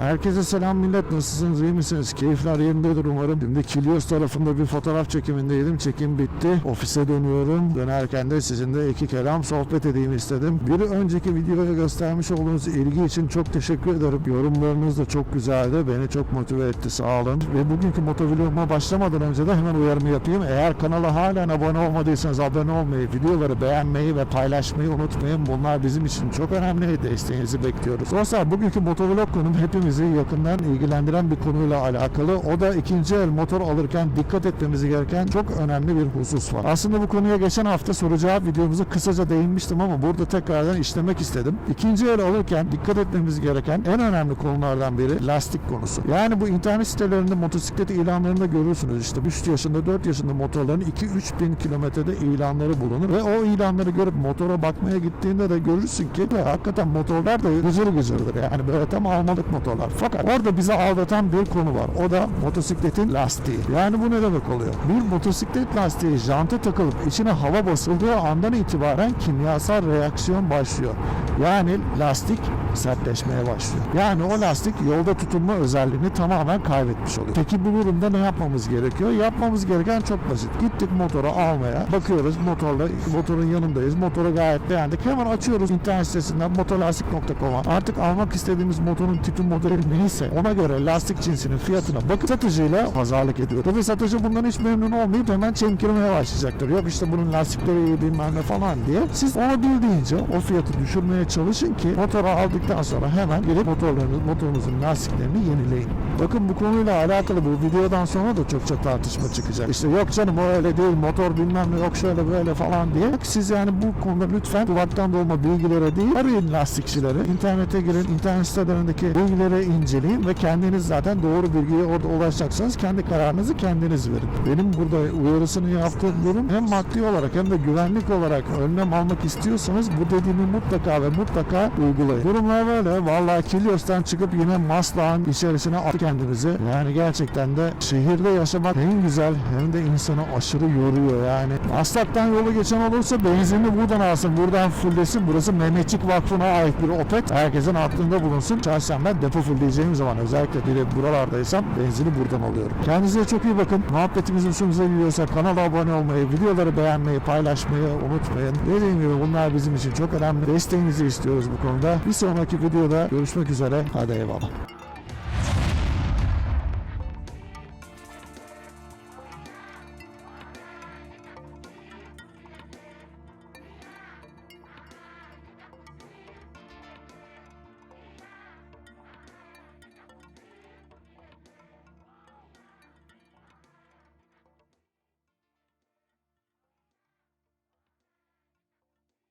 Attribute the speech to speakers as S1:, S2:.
S1: Herkese selam millet nasılsınız iyi misiniz? Keyifler yerindedir umarım. Şimdi Kilios tarafında bir fotoğraf çekimindeydim. Çekim bitti. Ofise dönüyorum. Dönerken de sizinle iki kelam sohbet edeyim istedim. Bir önceki videoya göstermiş olduğunuz ilgi için çok teşekkür ederim. Yorumlarınız da çok güzeldi. Beni çok motive etti sağ olun. Ve bugünkü motovloguma başlamadan önce de hemen uyarımı yapayım. Eğer kanala halen abone olmadıysanız abone olmayı, videoları beğenmeyi ve paylaşmayı unutmayın. Bunlar bizim için çok önemli. Desteğinizi bekliyoruz. Dostlar bugünkü motovlog konum hepimizi yakından ilgilendiren bir konuyla alakalı. O da ikinci el motor alırken dikkat etmemiz gereken çok önemli bir husus var. Aslında bu konuya geçen hafta soru cevap videomuzda kısaca değinmiştim ama burada tekrardan işlemek istedim. İkinci el alırken dikkat etmemiz gereken en önemli konulardan biri lastik konusu. Yani bu internet sitelerinde motosiklet ilanlarında görürsünüz işte 3 yaşında 4 yaşında motorların 2-3 bin kilometrede ilanları bulunur ve o ilanları görüp motora bakmaya gittiğinde de görürsün ki de hakikaten motorlar da gıcır gıcırdır yani böyle tam almalık motorlar. Fakat orada bizi aldatan bir konu var. O da motosikletin lastiği. Yani bu ne demek oluyor? Bir motosiklet lastiği janta takılıp içine hava basıldığı andan itibaren kimyasal reaksiyon başlıyor. Yani lastik sertleşmeye başlıyor. Yani o lastik yolda tutunma özelliğini tamamen kaybetmiş oluyor. Peki bu durumda ne yapmamız gerekiyor? Yapmamız gereken çok basit. Gittik motoru almaya. Bakıyoruz motorla motorun yanındayız. Motoru gayet beğendik. Hemen açıyoruz internet sitesinden motorlastik.com'a. Artık almak istediğimiz motorun tipi modeli neyse ona göre lastik cinsinin fiyatına bakıp satıcıyla pazarlık ediyor. Tabii satıcı bundan hiç memnun olmayıp hemen çemkirmeye başlayacaktır. Yok işte bunun lastikleri iyi bilmem ne falan diye. Siz onu bildiğince o fiyatı düşürmeye çalışın ki motoru aldıktan sonra hemen gelip motorlarınız, motorunuzun lastiklerini yenileyin. Bakın bu konuyla alakalı bu videodan sonra da çok çok tartışma çıkacak. İşte yok canım o öyle değil motor bilmem ne yok şöyle böyle falan diye. Siz yani bu konuda lütfen kulaktan dolma bilgilere değil arayın lastikçileri. İnternete girin internet sitelerindeki bilgileri inceleyin ve kendiniz zaten doğru bilgiye orada ulaşacaksanız kendi kararınızı kendiniz verin. Benim burada uyarısını yaptığım durum hem maddi olarak hem de güvenlik olarak önlem almak istiyorsanız bu dediğimi mutlaka ve mutlaka uygulayın. Durumlar böyle. Vallahi Kilios'tan çıkıp yine Maslak'ın içerisine attık kendimizi. Yani gerçekten de şehirde yaşamak hem güzel hem de insanı aşırı yoruyor yani. Maslak'tan yolu geçen olursa benzinini buradan alsın, buradan fulllesin. Burası Mehmetçik Vakfı'na ait bir Opet. Herkesin aklında bulunsun. Şahsen ben depo fullleyeceğim zaman özellikle bir de buralardaysam benzini buradan alıyorum. Kendinize çok iyi bakın. Muhabbetimiz hoşunuza gidiyorsa kanala abone olmayı, videoları beğenmeyi, paylaşmayı unutmayın. Dediğim gibi bunlar bizim için çok önemli. Desteğinizi istiyoruz bu konuda. Bir sonraki videoda görüşmek üzere. Hadi eyvallah.